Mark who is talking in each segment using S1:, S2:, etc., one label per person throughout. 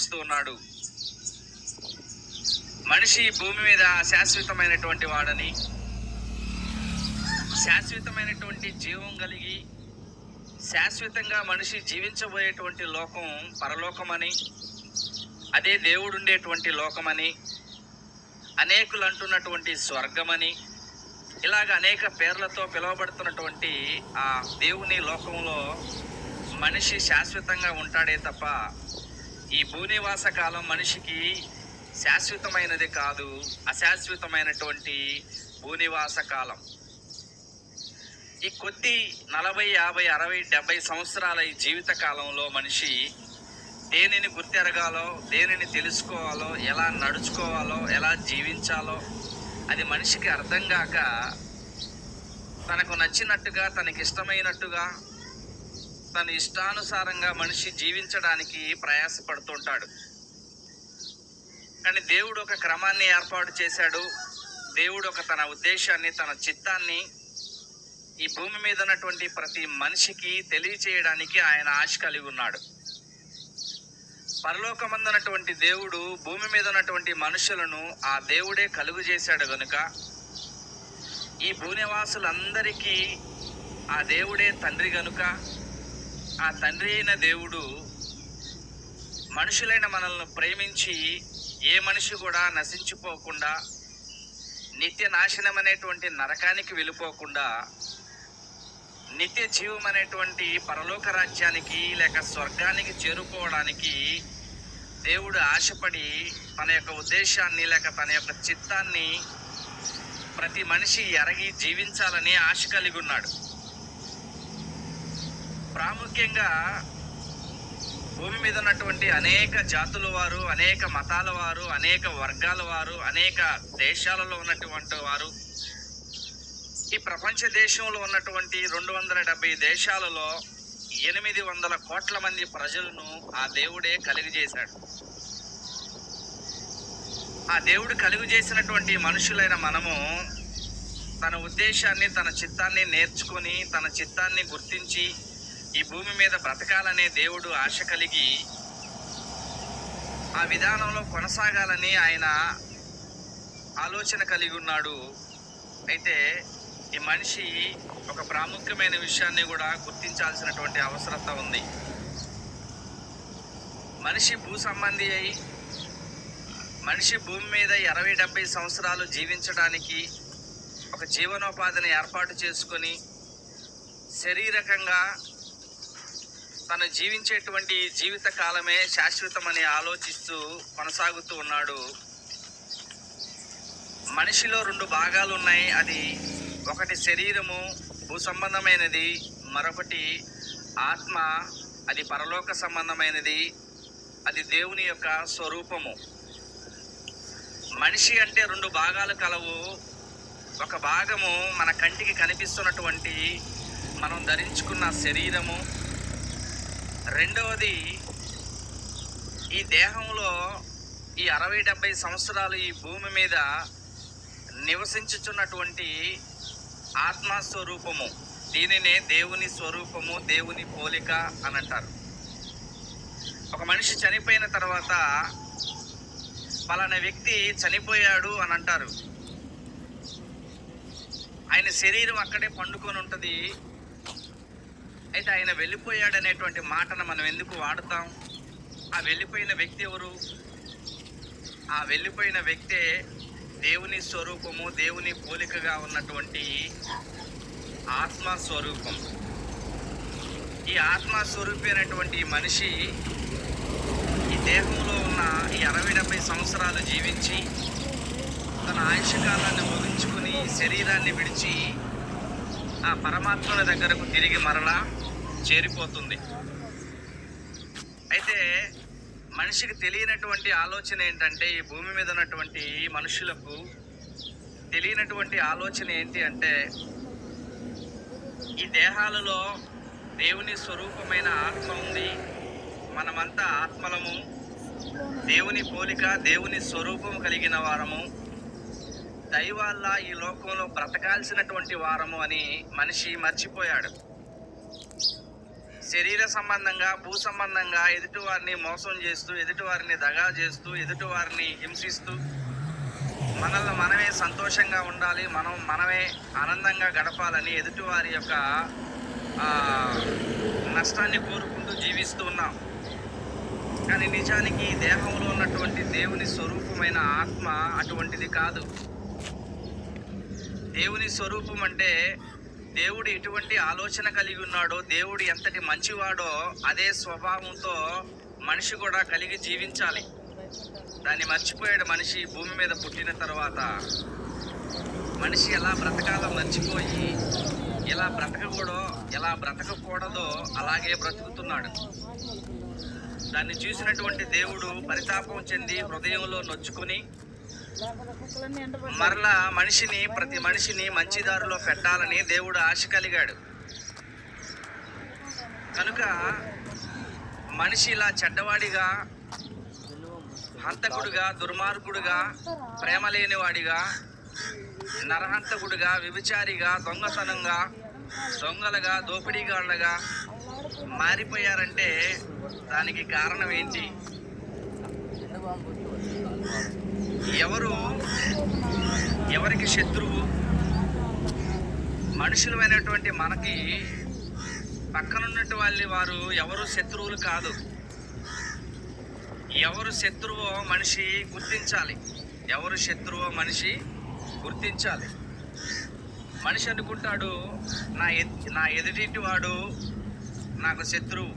S1: తెలియపరుస్తూ ఉన్నాడు. మనిషి భూమి మీద శాశ్వతమైనటువంటి వాడని శాశ్వతమైనటువంటి జీవం కలిగి శాశ్వతంగా మనిషి జీవించబోయేటువంటి లోకం పరలోకమని అదే దేవుడు ఉండేటువంటి లోకమని అనేకులు అంటున్నటువంటి స్వర్గమని ఇలాగ అనేక పేర్లతో పిలువబడుతున్నటువంటి ఆ దేవుని లోకంలో మనిషి శాశ్వతంగా ఉంటాడే తప్ప ఈ భూనివాస కాలం మనిషికి శాశ్వతమైనది కాదు అశాశ్వతమైనటువంటి భూనివాస కాలం. ఈ కొద్ది నలభై యాభై అరవై డెబ్బై సంవత్సరాల ఈ జీవిత కాలంలో మనిషి దేనిని గుర్తెరగాలో దేనిని తెలుసుకోవాలో ఎలా నడుచుకోవాలో ఎలా జీవించాలో అది మనిషికి అర్థం కాక తనకు నచ్చినట్టుగా తనకి ఇష్టమైనట్టుగా తన ఇష్టానుసారంగా మనిషి జీవించడానికి ప్రయాసపడుతుంటాడు. కానీ దేవుడు ఒక క్రమాన్ని ఏర్పాటు చేశాడు. దేవుడు ఒక తన ఉద్దేశాన్ని తన చిత్తాన్ని ఈ భూమి మీద ఉన్నటువంటి ప్రతి మనిషికి తెలియచేయడానికి ఆయన ఆశ కలిగి ఉన్నాడు. పరలోకమందున్నటువంటి దేవుడు భూమి మీద ఉన్నటువంటి మనుషులను ఆ దేవుడే కలుగు చేశాడు కనుక ఈ భూనివాసులందరికీ ఆ దేవుడే తండ్రి కనుక ఆ తండ్రి అయిన దేవుడు మనుషులైన మనల్ని ప్రేమించి ఏ మనిషి కూడా నశించిపోకుండా నిత్య నాశనం అనేటువంటి నరకానికి వెళ్ళిపోకుండా నిత్య జీవం అనేటువంటి పరలోక రాజ్యానికి లేక స్వర్గానికి చేరుకోవడానికి దేవుడు ఆశపడి తన యొక్క ఉద్దేశాన్ని లేక తన యొక్క చిత్తాన్ని ప్రతి మనిషి ఎరగి జీవించాలని ఆశ కలిగి ఉన్నాడు. ప్రాముఖ్యంగా భూమి మీద ఉన్నటువంటి అనేక జాతుల వారు అనేక మతాల వారు అనేక వర్గాల వారు అనేక దేశాలలో ఉన్నటువంటి వారు ఈ ప్రపంచ దేశంలో ఉన్నటువంటి రెండు వందల డెబ్బై దేశాలలో ఎనిమిది వందల కోట్ల మంది ప్రజలను ఆ దేవుడే కలిగజేశాడు ఆ దేవుడు కలుగు చేసినటువంటి మనుషులైన మనము తన ఉద్దేశాన్ని తన చిత్తాన్ని నేర్చుకొని తన చిత్తాన్ని గుర్తించి ఈ భూమి మీద బ్రతకాలనే దేవుడు ఆశ కలిగి ఆ విధానంలో కొనసాగాలని ఆయన ఆలోచన కలిగి ఉన్నాడు. అయితే ఈ మనిషి ఒక ప్రాముఖ్యమైన విషయాన్ని కూడా గుర్తించాల్సినటువంటి అవసరత ఉంది. మనిషి భూ సంబంధి అయి మనిషి భూమి మీద ఇరవై డెబ్బై సంవత్సరాలు జీవించడానికి ఒక జీవనోపాధిని ఏర్పాటు చేసుకొని శరీరకంగా తను జీవించేటువంటి జీవిత కాలమే శాశ్వతమని ఆలోచిస్తూ కొనసాగుతూ ఉన్నాడు. మనిషిలో రెండు భాగాలు ఉన్నాయి అది ఒకటి శరీరము భూ సంబంధమైనది. మరొకటి ఆత్మ అది పరలోక సంబంధమైనది. అది దేవుని యొక్క స్వరూపము. మనిషి అంటే రెండు భాగాలు కలవు. ఒక భాగము మన కంటికి కనిపిస్తున్నటువంటి మనం ధరించుకున్న శరీరము రెండవది ఈ దేహంలో ఈ అరవై డెబ్బై సంవత్సరాలు ఈ భూమి మీద నివసించుచున్నటువంటి ఆత్మస్వరూపము. దీనినే దేవుని స్వరూపము దేవుని పోలిక అని అంటారు ఒక మనిషి చనిపోయిన తర్వాత పలానా వ్యక్తి చనిపోయాడు అని అంటారు ఆయన శరీరం అక్కడే పండుకొని ఉంటుంది. అయితే ఆయన వెళ్ళిపోయాడు అనేటువంటి మాటను మనం ఎందుకు వాడతాం? ఆ వెళ్ళిపోయిన వ్యక్తి ఎవరు? ఆ వెళ్ళిపోయిన వ్యక్తే దేవుని స్వరూపము దేవుని పోలికగా ఉన్నటువంటి ఆత్మ స్వరూపం ఈ ఆత్మ స్వరూపి అయినటువంటి మనిషి ఈ దేహంలో ఉన్న ఈ అరవై డెబ్బై సంవత్సరాలు జీవించి తన ఆయుష్కాలాన్ని ముగించుకుని శరీరాన్ని విడిచి ఆ పరమాత్మల దగ్గరకు తిరిగి మరలా చేరిపోతుంది. అయితే మనిషికి తెలియనటువంటి ఆలోచన ఏంటంటే ఈ భూమి మీద ఉన్నటువంటి మనుషులకు తెలియనటువంటి ఆలోచన ఏంటి అంటే ఈ దేహాలలో దేవుని స్వరూపమైన ఆత్మ ఉంది. మనమంతా ఆత్మలము. దేవుని పోలిక దేవుని స్వరూపము కలిగిన వారము. దైవాల్లా ఈ లోకంలో బ్రతకాల్సినటువంటి వారము అని మనిషి మర్చిపోయాడు. శరీర సంబంధంగా భూ సంబంధంగా ఎదుటివారిని మోసం చేస్తూ ఎదుటివారిని దగా చేస్తూ ఎదుటివారిని హింసిస్తూ మనల్ని మనమే సంతోషంగా ఉండాలి మనం మనమే ఆనందంగా గడపాలని ఎదుటివారి యొక్క నష్టాన్ని కోరుకుంటూ జీవిస్తూ ఉన్నాం. కానీ నిజానికి ఈ దేహంలో ఉన్నటువంటి దేవుని స్వరూపమైన ఆత్మ అటువంటిది కాదు. దేవుని స్వరూపం అంటే దేవుడు ఎటువంటి ఆలోచన కలిగి ఉన్నాడో దేవుడు ఎంతటి మంచివాడో అదే స్వభావంతో మనిషి కూడా కలిగి జీవించాలి. దాన్ని మర్చిపోయాడు మనిషి భూమి మీద పుట్టిన తర్వాత. మనిషి ఎలా బ్రతకాలో మర్చిపోయి ఎలా బ్రతకకూడో ఎలా బ్రతకకూడదో అలాగే బ్రతుకుతున్నాడు. దాన్ని చూసినటువంటి దేవుడు పరితాపం చెంది హృదయంలో నొచ్చుకుని మరలా మనిషిని ప్రతి మనిషిని మంచి దారిలో పెట్టాలని దేవుడు ఆశ కలిగాడు. కనుక మనిషి ఇలా చెడ్డవాడిగా హంతకుడుగా దుర్మార్గుడుగా ప్రేమ లేనివాడిగా నరహంతకుడుగా విభిచారిగా దొంగతనంగా దొంగలుగా దోపిడీగాళ్ళగా మారిపోయారంటే దానికి కారణం ఏంటి? ఎవరు? ఎవరికి శత్రువు? మనుషులమైనటువంటి మనకి పక్కనున్నటువంటి వాళ్ళు వారు ఎవరు శత్రువులు కాదు. ఎవరు శత్రువో మనిషి గుర్తించాలి. ఎవరు శత్రువో మనిషి గుర్తించాలి. మనిషి అనుకుంటాడు నా ఎ- నా ఎదుటింటి వాడు నాకు శత్రువు.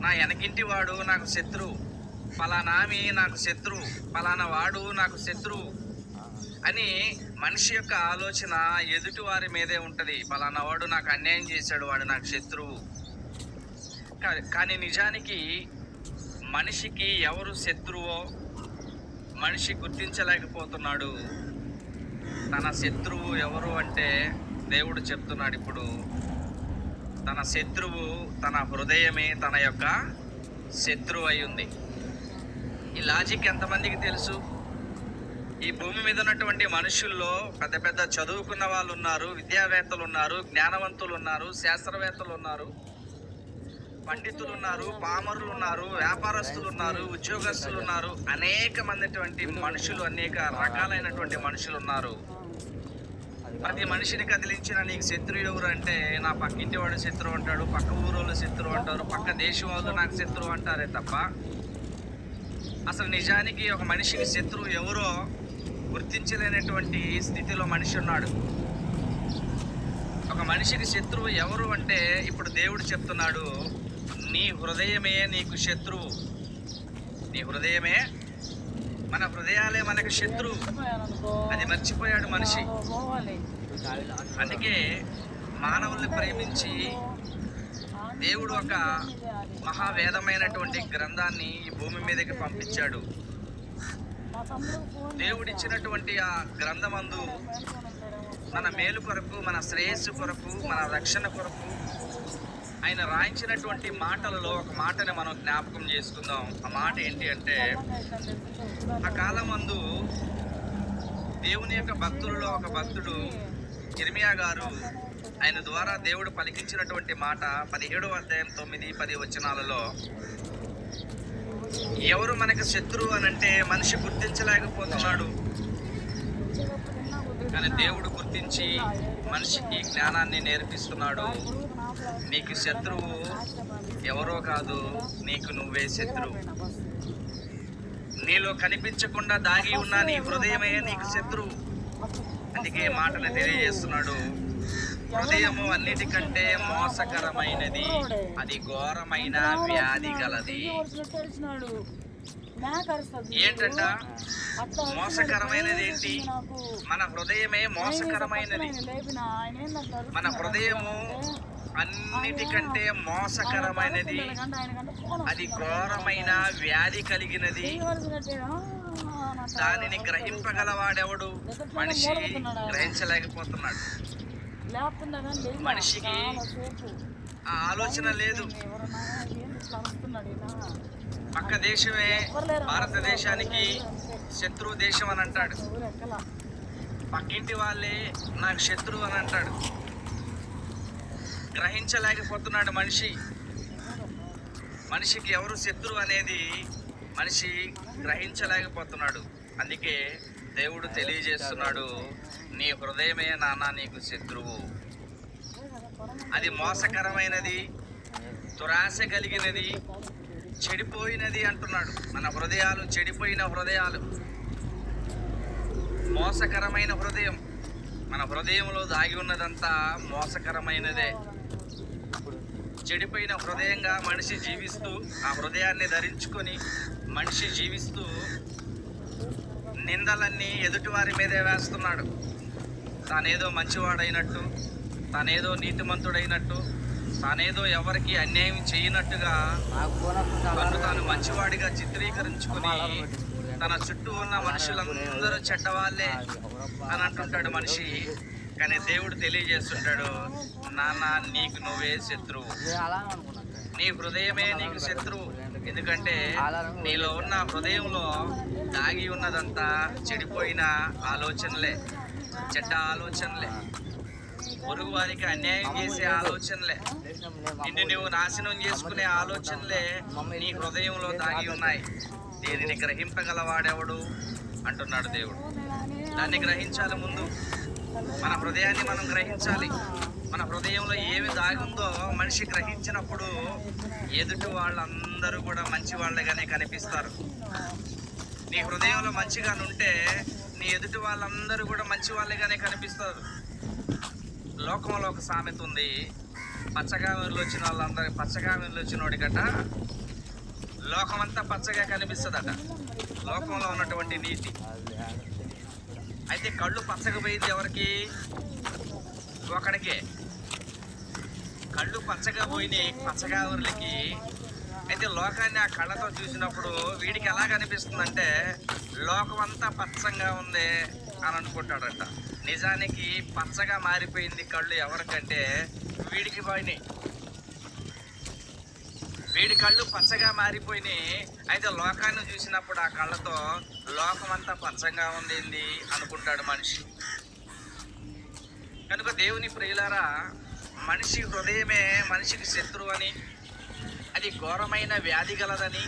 S1: నా వెనకింటి వాడు నాకు శత్రువు. ఫలానామి నాకు శత్రువు ఫలానా వాడు నాకు శత్రువు అని మనిషి యొక్క ఆలోచన ఎదుటి వారి మీదే ఉంటుంది. ఫలానా వాడు నాకు అన్యాయం చేశాడు వాడు నాకు శత్రువు కా- కానీ నిజానికి మనిషికి ఎవరు శత్రువో మనిషి గుర్తించలేకపోతున్నాడు. తన శత్రువు ఎవరు అంటే దేవుడు చెప్తున్నాడు ఇప్పుడు. తన శత్రువు తన హృదయమే తన యొక్క శత్రువు అయి ఉంది. ఈ లాజిక్ ఎంతమందికి తెలుసు? ఈ భూమి మీద ఉన్నటువంటి మనుషుల్లో పెద్ద పెద్ద చదువుకున్న వాళ్ళు ఉన్నారు విద్యావేత్తలు ఉన్నారు జ్ఞానవంతులు ఉన్నారు శాస్త్రవేత్తలు ఉన్నారు పండితులు ఉన్నారు పామరులు ఉన్నారు వ్యాపారస్తులు ఉన్నారు ఉద్యోగస్తులు ఉన్నారు అనేక మందిటువంటి మనుషులు అనేక రకాలైనటువంటి మనుషులు ఉన్నారు ప్రతి మనిషిని కదిలించిన నీకు శత్రువు ఎవరు అంటే నా పక్కింటి వాడు శత్రువు అంటాడు పక్క ఊరోళ్ళు శత్రువు అంటారు పక్క దేశం వాళ్ళు నాకు శత్రువు అంటారే తప్ప అసలు నిజానికి ఒక మనిషికి శత్రువు ఎవరో గుర్తించలేనటువంటి స్థితిలో మనిషి ఉన్నాడు. ఒక మనిషికి శత్రువు ఎవరు అంటే ఇప్పుడు దేవుడు చెప్తున్నాడు నీ హృదయమే నీకు శత్రువు. నీ హృదయమే మన హృదయాలే మనకు శత్రువు. అది మర్చిపోయాడు మనిషి. అందుకే మానవుల్ని ప్రేమించి దేవుడు ఒక మహావేదమైనటువంటి గ్రంథాన్ని ఈ భూమి మీదకి పంపించాడు. దేవుడిచ్చినటువంటి ఆ గ్రంథమందు మన మేలు కొరకు మన శ్రేయస్సు కొరకు మన రక్షణ కొరకు ఆయన రాయించినటువంటి మాటలలో ఒక మాటని మనం జ్ఞాపకం చేసుకుందాం. ఆ మాట ఏంటి అంటే ఆ కాలమందు దేవుని యొక్క భక్తులలో ఒక భక్తుడు ఇర్మియా గారు ఆయన ద్వారా దేవుడు పలికించినటువంటి మాట పదిహేడవ అధ్యాయం తొమ్మిది పది వచనాలలో ఎవరు మనకు శత్రువు అని అంటే మనిషి గుర్తించలేకపోతున్నాడు. కానీ దేవుడు గుర్తించి మనిషికి జ్ఞానాన్ని నేర్పిస్తున్నాడు. నీకు శత్రువు ఎవరో కాదు నీకు నువ్వే శత్రువు. నీలో కనిపించకుండా దాగి ఉన్న నీ హృదయమే నీకు శత్రువు. అందుకే మాటలు తెలియజేస్తున్నాడు. హృదయము అన్నిటికంటే మోసకరమైనది. అది ఘోరమైన వ్యాధి గలది. ఏంటంట? మోసకరమైనది ఏంటి మన హృదయమే మోసకరమైనది. మన హృదయము అన్నిటికంటే మోసకరమైనది. అది ఘోరమైన వ్యాధి కలిగినది. దానిని గ్రహింపగలవాడెవడు? మనిషి. గ్రహించలేకపోతున్నాడు. మనిషికి ఆలోచన లేదు. పక్క దేశమే భారతదేశానికి శత్రు దేశం అని అంటాడు. పక్కింటి వాళ్ళే నాకు శత్రువు అని అంటాడు. గ్రహించలేకపోతున్నాడు మనిషి. మనిషికి ఎవరు శత్రువు అనేది మనిషి గ్రహించలేకపోతున్నాడు. అందుకే దేవుడు తెలియజేస్తున్నాడు. నీ హృదయమే నాన్న నీకు శత్రువు. అది మోసకరమైనది దురాశ కలిగినది చెడిపోయినది అంటున్నాడు. మన హృదయాలు చెడిపోయిన హృదయాలు. మోసకరమైన హృదయం మన హృదయంలో దాగి ఉన్నదంతా మోసకరమైనదే. చెడిపోయిన హృదయంగా మనిషి జీవిస్తూ ఆ హృదయాన్ని ధరించుకొని మనిషి జీవిస్తూ నిందలన్నీ ఎదుటివారి మీదే వేస్తున్నాడు. తానేదో మంచివాడైనట్టు తానేదో నీతిమంతుడైనట్టు తానేదో ఎవరికి అన్యాయం చేయనట్టుగా తను తాను మంచివాడిగా చిత్రీకరించుకొని తన చుట్టూ ఉన్న మనుషులందరూ చెడ్డవాళ్ళే అని అంటుంటాడు మనిషి. కానీ దేవుడు తెలియజేస్తుంటాడు నాన్న నీకు నువ్వే శత్రువు. నీ హృదయమే నీకు శత్రువు. ఎందుకంటే నీలో ఉన్న హృదయంలో దాగి ఉన్నదంతా చెడిపోయిన ఆలోచనలే. చెడ్డ ఆలోచనలే. పొరుగు వారికి అన్యాయం చేసే ఆలోచనలే. నిన్ను నువ్వు నాశనం చేసుకునే ఆలోచనలే నీ హృదయంలో దాగి ఉన్నాయి. దీనిని గ్రహింపగలవాడెవడు? అంటున్నాడు దేవుడు. దాన్ని గ్రహించాలి ముందు. మన హృదయాన్ని మనం గ్రహించాలి. మన హృదయంలో ఏమి దాగుందో మనిషి గ్రహించినప్పుడు ఎదుటి వాళ్ళందరూ కూడా మంచి వాళ్ళగానే కనిపిస్తారు. నీ హృదయంలో మంచిగా ఉంటే నీ ఎదుటి వాళ్ళందరూ కూడా మంచి వాళ్ళగానే కనిపిస్తారు. లోకంలో ఒక సామెత ఉంది. పచ్చగా వచ్చిన వాళ్ళందరూ పచ్చగా వచ్చిన వాడికట లోకమంతా పచ్చగా కనిపిస్తుందట. లోకంలో ఉన్నటువంటి నీతి. అయితే కళ్ళు పచ్చగా పోయింది ఎవరికి? ఒకడికే. కళ్ళు పచ్చగా పోయినాయి పచ్చగా ఊర్లకి. అయితే లోకాన్ని ఆ కళ్ళతో చూసినప్పుడు వీడికి ఎలా కనిపిస్తుందంటే లోకం అంతా పచ్చగా ఉంది అని అనుకుంటాడట. నిజానికి పచ్చగా మారిపోయింది కళ్ళు ఎవరికంటే వీడికి పోయినాయి. వీడి కళ్ళు పచ్చగా మారిపోయినాయి. అయితే లోకాన్ని చూసినప్పుడు ఆ కళ్ళతో లోకమంతా పచ్చగా ఉంది అనుకుంటాడు మనిషి. కనుక దేవుని ప్రియులారా మనిషి హృదయమే మనిషికి శత్రువు అని అది ఘోరమైన వ్యాధి గలదని.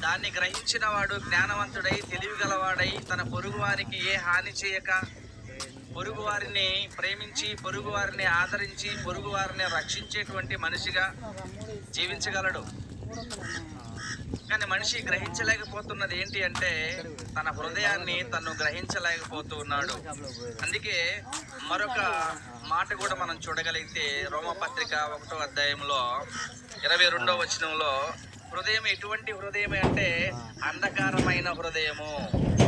S1: దాన్ని గ్రహించిన వాడు జ్ఞానవంతుడై తెలివిగలవాడై తన పొరుగువారికి ఏ హాని చేయక పొరుగువారిని ప్రేమించి పొరుగువారిని ఆదరించి పొరుగువారిని రక్షించేటువంటి మనిషిగా జీవించగలడు. కానీ మనిషి గ్రహించలేకపోతున్నది ఏంటి అంటే తన హృదయాన్ని తను గ్రహించలేకపోతూ ఉన్నాడు అందుకే మరొక మాట కూడా మనం చూడగలిగితే రోమపత్రిక ఒకటో అధ్యాయంలో ఇరవై రెండో వచనంలో హృదయం ఎటువంటి హృదయం అంటే అంధకారమైన హృదయము.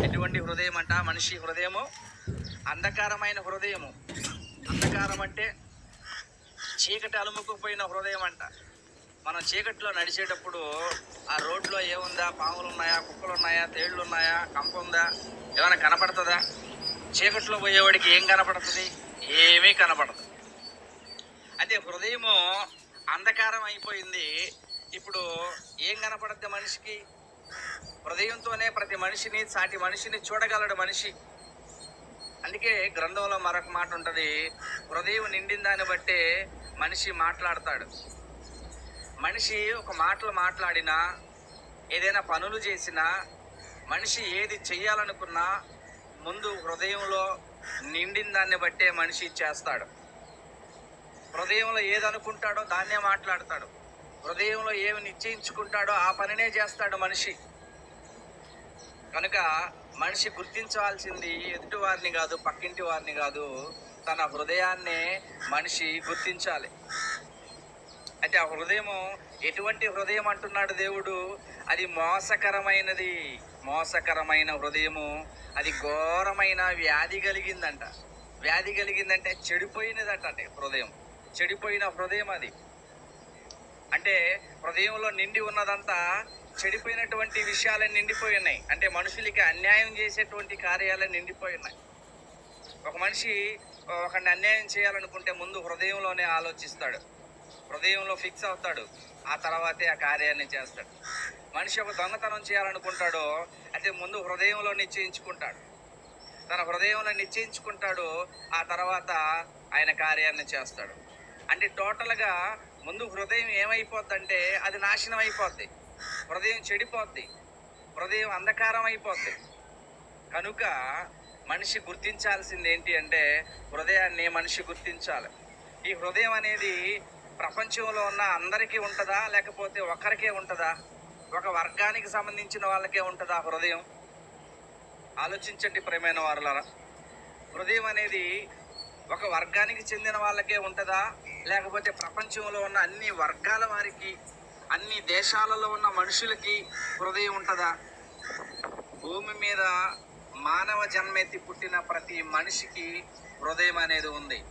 S1: ఎటువంటి హృదయం అంట? మనిషి హృదయము. అంధకారమైన హృదయము. అంధకారం అంటే చీకటి అలుముకుపోయిన హృదయం అంట. మనం చీకట్లో నడిచేటప్పుడు ఆ రోడ్లో ఏముందా? పాములు ఉన్నాయా కుక్కలు ఉన్నాయా తేళ్ళు ఉన్నాయా కంప ఉందా ఏమైనా కనపడుతుందా? చీకట్లో పోయేవాడికి ఏం కనపడుతుంది? ఏమీ కనపడదు. అయితే హృదయము అంధకారం అయిపోయింది. ఇప్పుడు ఏం కనపడద్ది మనిషికి? హృదయంతోనే ప్రతి మనిషిని సాటి మనిషిని చూడగలడు మనిషి. అందుకే గ్రంథంలో మరొక మాట ఉంటుంది. హృదయం నిండిన దాన్ని బట్టే మనిషి మాట్లాడతాడు. మనిషి ఒక మాటలు మాట్లాడినా ఏదైనా పనులు చేసినా మనిషి ఏది చెయ్యాలనుకున్నా ముందు హృదయంలో నిండిన దాన్ని బట్టే మనిషి చేస్తాడు. హృదయంలో ఏదనుకుంటాడో దాన్నే మాట్లాడతాడు. హృదయంలో ఏమి నిశ్చయించుకుంటాడో ఆ పనినే చేస్తాడు మనిషి. కనుక మనిషి గుర్తించవలసింది ఎదుటి వారిని కాదు పక్కింటి వారిని కాదు తన హృదయాన్నే మనిషి గుర్తించాలి. అంటే ఆ హృదయము ఎటువంటి హృదయం అంటున్నాడు దేవుడు? అది మోసకరమైనది. మోసకరమైన హృదయము అది ఘోరమైన వ్యాధి కలిగిందంట. వ్యాధి కలిగిందంటే చెడిపోయినదట అంటే హృదయం. చెడిపోయిన హృదయం అది. అంటే హృదయంలో నిండి ఉన్నదంతా చెడిపోయినటువంటి విషయాలు నిండిపోయి ఉన్నాయి. అంటే మనుషులకి అన్యాయం చేసేటువంటి కార్యాలు నిండిపోయి ఉన్నాయి. ఒక మనిషి ఒకరిని అన్యాయం చేయాలనుకుంటే ముందు హృదయంలోనే ఆలోచిస్తాడు. హృదయంలో ఫిక్స్ అవుతాడు. ఆ తర్వాతే ఆ కార్యాన్ని చేస్తాడు. మనిషి ఒక దొంగతనం చేయాలనుకుంటాడో అయితే ముందు హృదయంలో నిశ్చయించుకుంటాడు. తన హృదయంలో నిశ్చయించుకుంటాడు ఆ తర్వాత ఆయన కార్యాన్ని చేస్తాడు. అంటే టోటల్గా ముందు హృదయం ఏమైపోద్దంటే అది నాశనం అయిపోద్ది. హృదయం చెడిపోద్ది. హృదయం అంధకారం అయిపోద్ది. కనుక మనిషి గుర్తించాల్సింది ఏంటి అంటే హృదయాన్ని మనిషి గుర్తించాలి. ఈ హృదయం అనేది ప్రపంచంలో ఉన్న అందరికీ ఉంటుందా? లేకపోతే ఒకరికే ఉంటుందా? ఒక వర్గానికి సంబంధించిన వాళ్ళకే ఉంటుందా హృదయం? ఆలోచించండి ప్రేమైన వారులారా. హృదయం అనేది ఒక వర్గానికి చెందిన వాళ్ళకే ఉంటుందా? లేకపోతే ప్రపంచంలో ఉన్న అన్ని వర్గాల వారికి అన్ని దేశాలలో ఉన్న మనుషులకి హృదయం ఉంటుందా? భూమి మీద మానవ జన్మెత్తి పుట్టిన ప్రతి మనిషికి హృదయం అనేది ఉంది.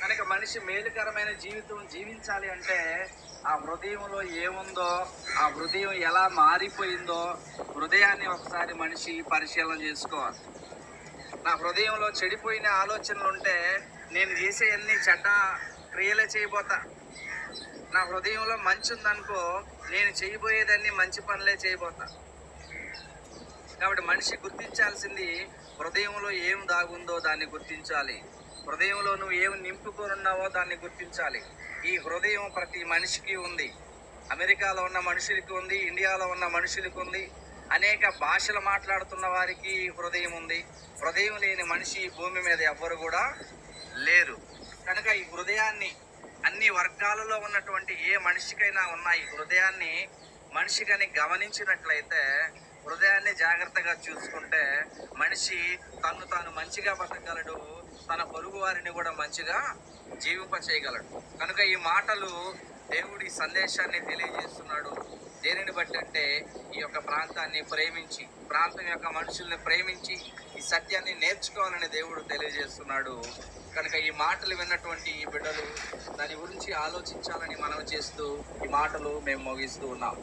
S1: కనుక మనిషి మేలుకరమైన జీవితం జీవించాలి అంటే ఆ హృదయంలో ఏముందో ఆ హృదయం ఎలా మారిపోయిందో హృదయాన్ని ఒకసారి మనిషి పరిశీలన చేసుకోవాలి. నా హృదయంలో చెడిపోయిన ఆలోచనలు ఉంటే నేను చేసే అన్ని చెడ్డ క్రియలే చేయబోతా. నా హృదయంలో మంచి ఉందనుకో నేను చేయబోయేదన్నీ మంచి పనులే చేయబోతా. కాబట్టి మనిషి గుర్తించాల్సింది హృదయంలో ఏం దాగుందో దాన్ని గుర్తించాలి. హృదయంలో నువ్వు ఏమి నింపుకొని ఉన్నావో దాన్ని గుర్తించాలి. ఈ హృదయం ప్రతి మనిషికి ఉంది. అమెరికాలో ఉన్న మనుషులకి ఉంది ఇండియాలో ఉన్న మనుషులకి ఉంది. అనేక భాషలు మాట్లాడుతున్న వారికి ఈ హృదయం ఉంది. హృదయం లేని మనిషి ఈ భూమి మీద ఎవ్వరు కూడా లేరు. కనుక ఈ హృదయాన్ని అన్ని వర్గాలలో ఉన్నటువంటి ఏ మనిషికైనా ఉన్న ఈ హృదయాన్ని మనిషి కానీ గమనించినట్లయితే హృదయాన్ని జాగ్రత్తగా చూసుకుంటే మనిషి తను తాను మంచిగా బతకగలడు. తన పొరుగు వారిని కూడా మంచిగా జీవింప చేయగలడు కనుక ఈ మాటలు దేవుడి సందేశాన్ని తెలియజేస్తున్నాడు. దేనిని బట్టి అంటే ఈ యొక్క ప్రాంతాన్ని ప్రేమించి ప్రాంతం యొక్క మనుషుల్ని ప్రేమించి ఈ సత్యాన్ని నేర్చుకోవాలని దేవుడు తెలియజేస్తున్నాడు. కనుక ఈ మాటలు విన్నటువంటి ఈ బిడ్డలు దాని గురించి ఆలోచించాలని మనం చేస్తూ ఈ మాటలు మేము ముగిస్తూ ఉన్నాం.